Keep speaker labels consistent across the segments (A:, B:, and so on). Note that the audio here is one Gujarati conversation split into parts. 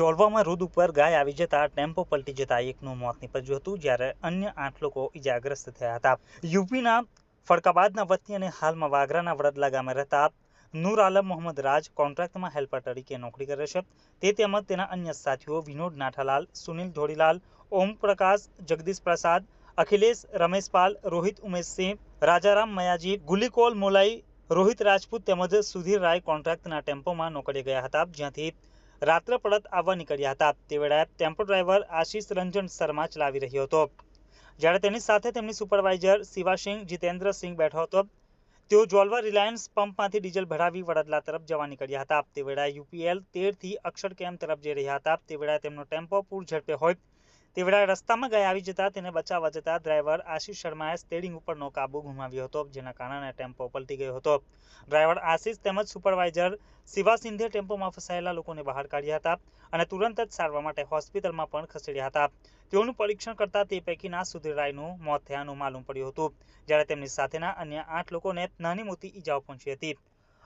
A: જોલવામાં રોડ ઉપર ગાય આવી જતા ટેમ્પો પલટી જતા એકનું મોત નીપજ્યું હતું જ્યારે અન્ય આઠ લોકો ઇજાગ્રસ્ત થયા હતા. યુપીના ફરકાબાદના વતની અને હાલમાં વાગરાના વડદલા ગામે રહેતા નૂર આલમ મોહમ્મદ રાજ કોન્ટ્રાક્ટમાં હેલ્પર તરીકે નોકરી કરે છે. તે તેમજ તેના અન્ય સાથીઓ વિનોદ નાઠાલાલ, સુનિલ ધોડીલાલ ઓમ પ્રકાશ, જગદીશ પ્રસાદ, અખિલેશ રમેશપાલ, રોહિત ઉમેશસિંહ, રાજારામ મયાજી, ગુલીકોલ મોલાઈ, રોહિત રાજપૂત તેમજ સુધીર રાય કોન્ટ્રાક્ટના ટેમ્પોમાં નોકરી ગયા હતા. જ્યાંથી રાત્રે પરત આવવા નીકળ્યા હતા. તે વેળાએ ટેમ્પો ડ્રાઈવર આશીષ રંજન શર્મા ચલાવી રહ્યો હતો. જ્યારે તેની સાથે તેમની સુપરવાઇઝર શિવાસિંહ જીતેન્દ્રસિંહ બેઠો હતો. તેઓ જોલવા રિલાયન્સ પંપમાંથી ડીઝલ ભરાવી વડદલા તરફ જવા નીકળ્યા હતા. તે વેળાએ યુપીએલ તેરથી અક્ષર કેમ્પ તરફ જઈ રહ્યા હતા? તે વેળાએ તેમનો ટેમ્પો પૂર ઝડપે હોય તે વેળાએ રસ્તામાં ગયા આવી જતા તેને બચાવવા જતા ડ્રાઈવર આશીષ શર્માએ સ્ટેરિંગ ઉપરનો કાબુ ગુમાવ્યો હતો, જેના કારણે ટેમ્પો પલટી ગયો હતો. ડ્રાઈવર આશીષ તેમજ સુપરવાઇઝર શિવા સિંધે ટેમ્પોમાં ફસાયેલા લોકોને બહાર કાઢ્યા હતા અને તુરંત જ સારવાર માટે હોસ્પિટલમાં પણ ખસેડ્યા હતા. તેઓનું પરીક્ષણ કરતા તે પૈકીના સુધીર રાયનું મોત થયાનું માલુમ પડ્યું હતું, જ્યારે તેમની સાથેના અન્ય આઠ લોકોને નાની મોટી ઈજાઓ પહોંચી હતી.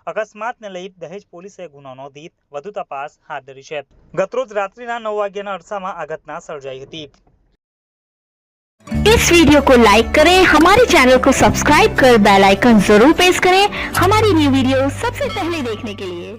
A: અકસ્માતને લઈ દહેજ પોલીસે ગુનો નોંધી વધુ તપાસ હાથ ધરી છે ગતરોજ રાત્રિના નવ વાગ્યાના અરસામાં આ ઘટના સર્જાઈ હતી
B: इस वीडियो को लाइक करें हमारे चैनल को सब्सक्राइब कर बेल आइकन जरूर प्रेस करें हमारी न्यू वीडियो सबसे पहले देखने के लिए